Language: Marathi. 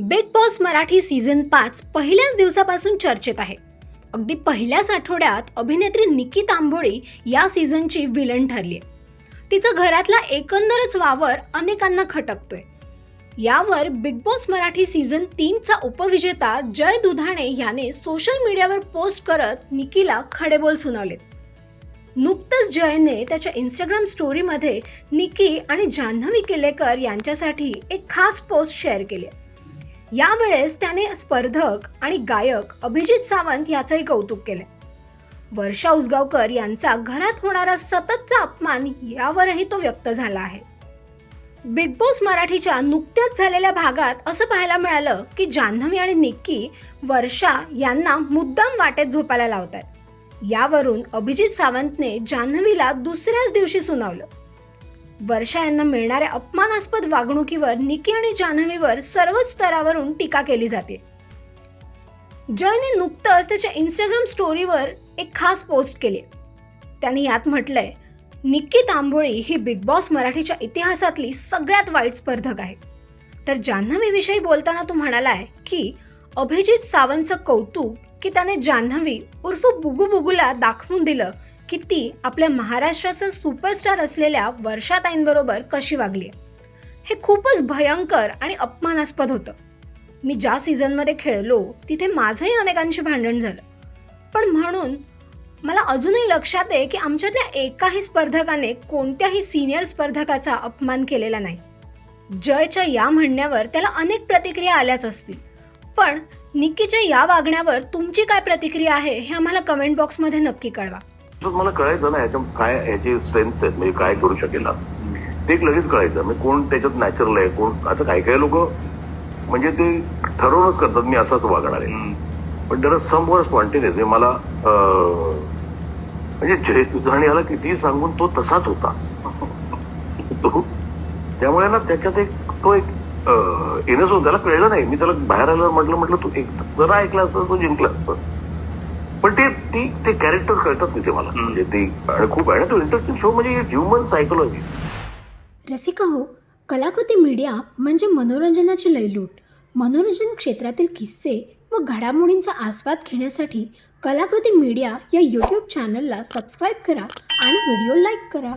बिग बॉस मराठी सीझन पाच पहिल्याच दिवसापासून चर्चेत आहे. अगदी पहिल्याच आठवड्यात अभिनेत्री निकी तांबोळी या सीझनची विलन ठरली आहे तिचं घरातला एकंदरच वावर अनेकांना खटकतोय. यावर बिग बॉस मराठी सीझन तीनचा उपविजेता जय दुधाणे याने सोशल मीडियावर पोस्ट करत निकीला खडेबोल सुनावलेत. नुकतंच जयने त्याच्या इंस्टाग्राम स्टोरीमध्ये निकी आणि जान्हवी किलेकर यांच्यासाठी एक खास पोस्ट शेअर केली आहे. यावेळेस त्याने स्पर्धक आणि गायक अभिजित सावंत याचंही कौतुक केलंय वर्षा उसगावकर यांचा घरात होणारा सततचा अपमान यावरही तो व्यक्त झाला आहे. बिग बॉस मराठीच्या नुकत्याच झालेल्या भागात असं पाहायला मिळालं की जान्हवी आणि निक्की वर्षा यांना मुद्दाम वाटेत झोपायला लावतात यावरून अभिजित सावंतने जान्हवीला दुसऱ्याच दिवशी सुनावलं. वर्षा यांना मिळणाऱ्या अपमानास्पद वागणुकीवर निकी आणि जान्हवीवर सर्वच स्तरावरून टीका केली जाते. जयने नुकतंच त्याच्या इंस्टाग्राम स्टोरीवर एक खास पोस्ट केली. त्याने यात म्हटलंय निक्की तांबोळी ही बिग बॉस मराठीच्या इतिहासातली सगळ्यात वाईट स्पर्धक आहे. तर जान्हवीविषयी बोलताना तो म्हणालाय की अभिजित सावंतचं कौतुक की त्याने जान्हवी उर्फ बुगू बुगूला दाखवून दिलं की ती आपल्या महाराष्ट्राचं सुपरस्टार असलेल्या वर्षाताईंबरोबर कशी वागली हे खूपच भयंकर आणि अपमानास्पद होतं. मी ज्या सीझनमध्ये खेळलो तिथे माझंही अनेकांशी भांडण झालं. पण म्हणून मला अजूनही लक्षात आहे की आमच्यातल्या एकाही स्पर्धकाने कोणत्याही सिनियर स्पर्धकाचा अपमान केलेला नाही. जयच्या या म्हणण्यावर त्याला अनेक प्रतिक्रिया आल्याच असतील. पण निक्कीच्या या वागण्यावर तुमची काय प्रतिक्रिया आहे हे आम्हाला कमेंट बॉक्समध्ये नक्की कळवा. तर मला कळायचं ना याच्या काय याची स्ट्रेंथ आहेत म्हणजे काय करू शकेल. ते एक लगेच कळायचं. म्हणजे कोण त्याच्यात नॅचरल आहे कोण आता काही काही लोक म्हणजे ते ठरवूनच करतात मी असंच वागणार आहे. पण जरा सम वर स्पॉन्टेनियस म्हणजे मला म्हणजे जय याला कितीही सांगून तो तसाच होता. तो त्यामुळे ना त्याच्यात एक तो एक इनस त्याला कळलं नाही. मी त्याला बाहेर आल्यावर म्हटलं म्हटलं तू एक जरा ऐकला असतं तो जिंकला असतं. पण ते ती ते कॅरेक्टर कळतात तिथे मला. म्हणजे ते आणि खूप आहे ना तो इंटरेस्टिंग शो म्हणजे ह्युमन सायकोलॉजी रसिका हो कलाकृती मीडिया म्हणजे मनोरंजनाची लयलूट. मनोरंजन क्षेत्रातील किस्से व घडामोडींचा आस्वाद घेण्यासाठी कलाकृती मीडिया या यूट्यूब चॅनलला सबस्क्राईब करा आणि व्हिडिओ लाईक करा.